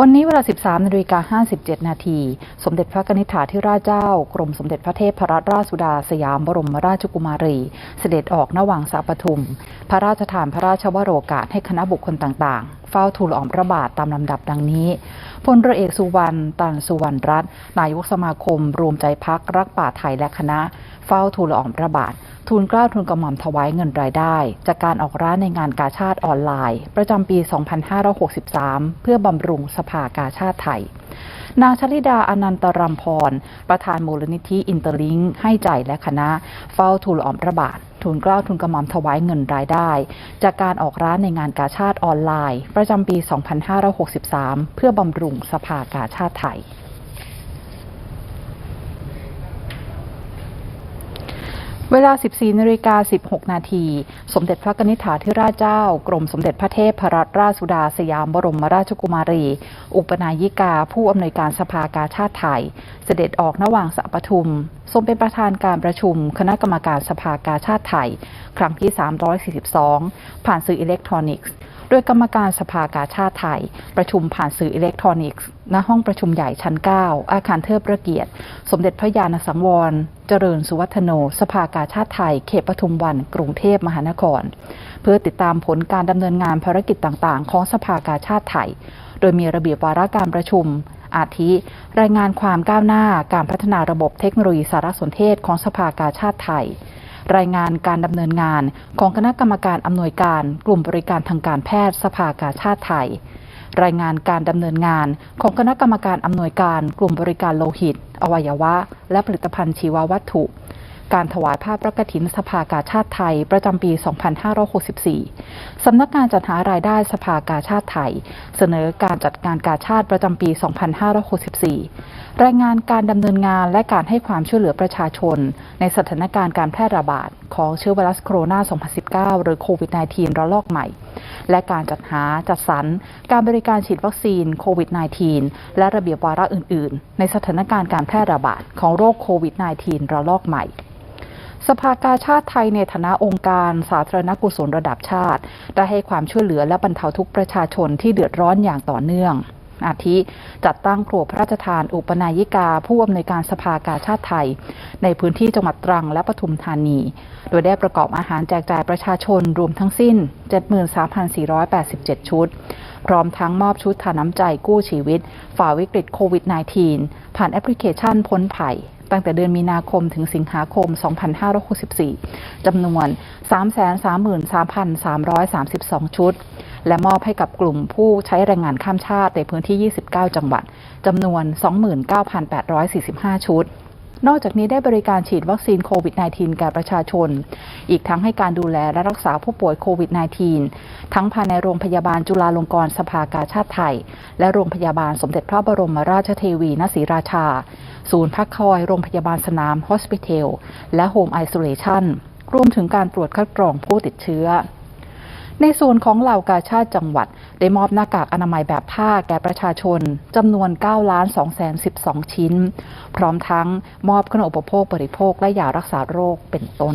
วันนี้เวลา 13นาฬิกา57 นาที สมเด็จพระนิธิถาธิราชเจ้า กรมสมเด็จพระเทพรัตนราชสุดาสยามบรมราชกุมารี เสด็จออกนวังสาปทุม พระราชทานพระราชวโรกาสให้คณะบุคคลต่างๆ เฝ้าทูลละอองพระบาทตามลำดับดังนี้พลเรือเอกสุวรรณตันสุวรรณรัตน์นายกสมาคม รวมใจพักรักป่าไทยและคณะ เฝ้าทูลละอองพระบาท ทูลเกล้าทูลกระหม่อมถวายเงินรายได้ จากการออกร้านในงานกาชาติออนไลน์ ประจำปี 2563 เพื่อบำรุงสภากาชาติไทยนางชลิดาอนันตรัมพร ประธานมูลนิธิอินเตอร์ลิงค์ให้ใจและคณะ เฝ้าทูลอองพระบาท ทูลเกล้าทูลกระหม่อมถวายเงินรายได้ จากการออกร้านในงานกาชาติออนไลน์ ประจำปี 2563 เพื่อบำรุงสภากาชาติไทย เวลา 14นาฬิกา16 นาที สมเด็จพระนิธิถาธิราชเจ้า กรมสมเด็จพระเทพรัตนราชสุดาสยามบรมราชกุมารี อุปนายิกา ผู้อำนวยการสภากาชาติไทย เสด็จออกนวังสะปทุม ทรงเป็นประธานการประชุม คณะกรรมการสภากาชาติไทย ครั้งที่ 342 ผ่านสื่ออิเล็กทรอนิกส์ ดยกรรมการสภากาชาติไทย ประชุมผ่านสื่ออิเล็กทรอนิกส์ ณ ห้องประชุมใหญ่ชั้น 9 อาคารเทิดพระเกียรติ สมเด็จพระยาณสังวร เจริญสุวัฒโน สภากาชาติไทย เขตปทุมวัน กรุงเทพมหานคร เพื่อติดตามผลการดำเนินงานภารกิจต่างๆ ของสภากาชาติไทย โดยมีระเบียบวาระการประชุมอาทิ รายงานความก้าวหน้าการพัฒนาระบบเทคโนโลยีสารสนเทศของสภากาชาติไทย รายงานการดำเนินงานของคณะกรรมการอำนวยการกลุ่มบริการทางการแพทย์สภากาชาติไทย รายงานการดำเนินงานของคณะกรรมการอำนวยการกลุ่มบริการโลหิต อวัยวะ และผลิตภัณฑ์ชีววัตถุ การถวายภาพพระกฐินสภากาชาติไทย ประจำปี 2564 สำนักงานจัดหารายได้สภากาชาติไทย เสนอการจัดงานกาชาติประจำปี 2564 รายงานการดำเนินงานและการให้ความช่วยเหลือประชาชน ในสถานการณ์การแพร่ระบาดของเชื้อไวรัสโคโรนา 2019 หรือโควิด -19 ระลอกใหม่ และการจัดหาจัดสรรการบริการฉีดวัคซีนโควิด -19 และระเบียบวาระอื่น ๆ ในสถานการณ์การแพร่ระบาดของโรคโควิด -19 ระลอกใหม่ สภากาชาติไทยในฐานะองค์การสาธารณกุศลระดับชาติ ได้ให้ความช่วยเหลือและบรรเทาทุกประชาชนที่เดือดร้อนอย่างต่อเนื่อง อาทิ จัดตั้งครัวพระราชทานอุปนายิกา ผู้อำนวยการสภากาชาติไทย ในพื้นที่จังหวัดตรังและปทุมธานี โดยได้ประกอบอาหารแจกจ่ายประชาชนรวมทั้งสิ้น 73,487 ชุด พร้อมทั้งมอบชุดทานน้ำใจกู้ชีวิต ฝ่าวิกฤตโควิด -19 ผ่านแอปพลิเคชันพ้นภัย ตั้งแต่เดือนมีนาคมถึงสิงหาคม 2564 จำนวน 333,332 ชุด และมอบให้กับกลุ่มผู้ใช้แรงงานข้ามชาติในพื้นที่ 29 จังหวัดจำนวน 29,845 ชุด นอกจากนี้ได้บริการฉีดวัคซีนโควิด -19 แก่ประชาชน อีกทั้งให้การดูแลและรักษาผู้ป่วยโควิด -19 ทั้งภายในโรงพยาบาลจุฬาลงกรณ์สภากาชาติไทย และโรงพยาบาลสมเด็จพระบรมราชเทวีณศรีราชา ศูนย์พักคอย โรงพยาบาลสนามฮอสพิทล และโฮมไอโซเลชันรวมถึงการตรวจคัดกรองผู้ติดเชื้อ ในส่วนของเหล่ากาชาติจังหวัด ได้มอบหน้ากากอนามัยแบบผ้าแก่ประชาชนจำนวน9ล้าน2แสน12 ชิ้น พร้อมทั้งมอบขนมอุปโภคบริโภคและยารักษาโรคเป็นต้น